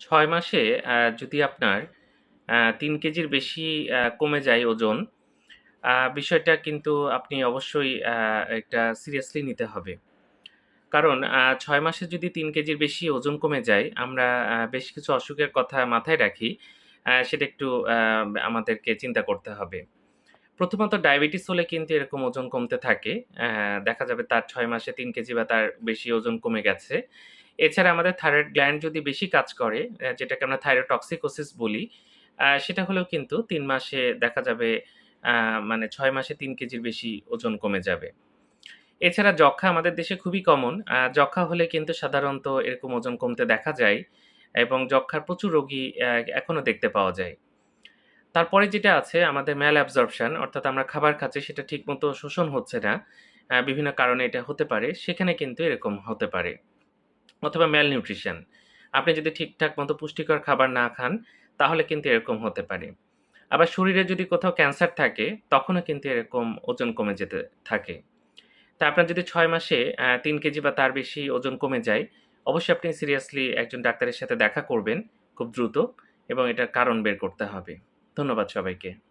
ছয় মাসে যদি আপনার ৩ কেজির বেশি কমে যায় ওজন, বিষয়টা কিন্তু আপনি অবশ্যই আ এটা সিরিয়াসলি নিতে হবে। কারণ ৬ মাসে যদি তিন কেজির বেশি ওজন কমে যায়, আমরা বেশ কিছু অসুখের কথা মাথায় রাখি। সেটা একটু আমাদেরকে চিন্তা করতে হবে। প্রথমত ডায়াবেটিস হলে কিন্তু এরকম ওজন কমতে থাকে। দেখা যাবে তার ছয় মাসে তিন কেজি বা তার বেশি ওজন কমে গেছে। এছাড়া আমাদের থাইরয়েড গ্ল্যান্ড যদি বেশি কাজ করে, যেটাকে আমরা থাইরোটক্সিকোসিস বলি, সেটা হলেও কিন্তু তিন মাসে দেখা যাবে মানে ছয় মাসে তিন কেজির বেশি ওজন কমে যাবে। এছাড়া যক্ষ্মা আমাদের দেশে খুবই কমন। আ যক্ষ্মা হলে কিন্তু সাধারণত এরকম ওজন কমতে দেখা যায় এবং যক্ষ্মার প্রচুর রোগী এখনও দেখতে পাওয়া যায়। তারপরে যেটা আছে আমাদের ম্যাল অ্যাবসর্পশন অর্থাৎ আমরা খাবার খাচ্ছি সেটা ঠিকমতো শোষণ হচ্ছে না। বিভিন্ন কারণে এটা হতে পারে। সেখানে কিন্তু এরকম হতে পারে। অথবা ম্যাল নিউট্রিশন। আপনি যদি ঠিকঠাক মতো পুষ্টিকর খাবার না খান, তাহলে কিন্তু এরকম হতে পারে। আবার শরীরে যদি কোথাও ক্যান্সার থাকে, তখনও কিন্তু এরকম ওজন কমে যেতে থাকে। তা আপনার যদি ছয় মাসে তিন কেজি বা তার বেশি ওজন কমে যায়, অবশ্যই আপনি সিরিয়াসলি একজন ডাক্তারের সাথে দেখা করবেন খুব দ্রুত এবং এটার কারণ বের করতে হবে। ধন্যবাদ সবাইকে।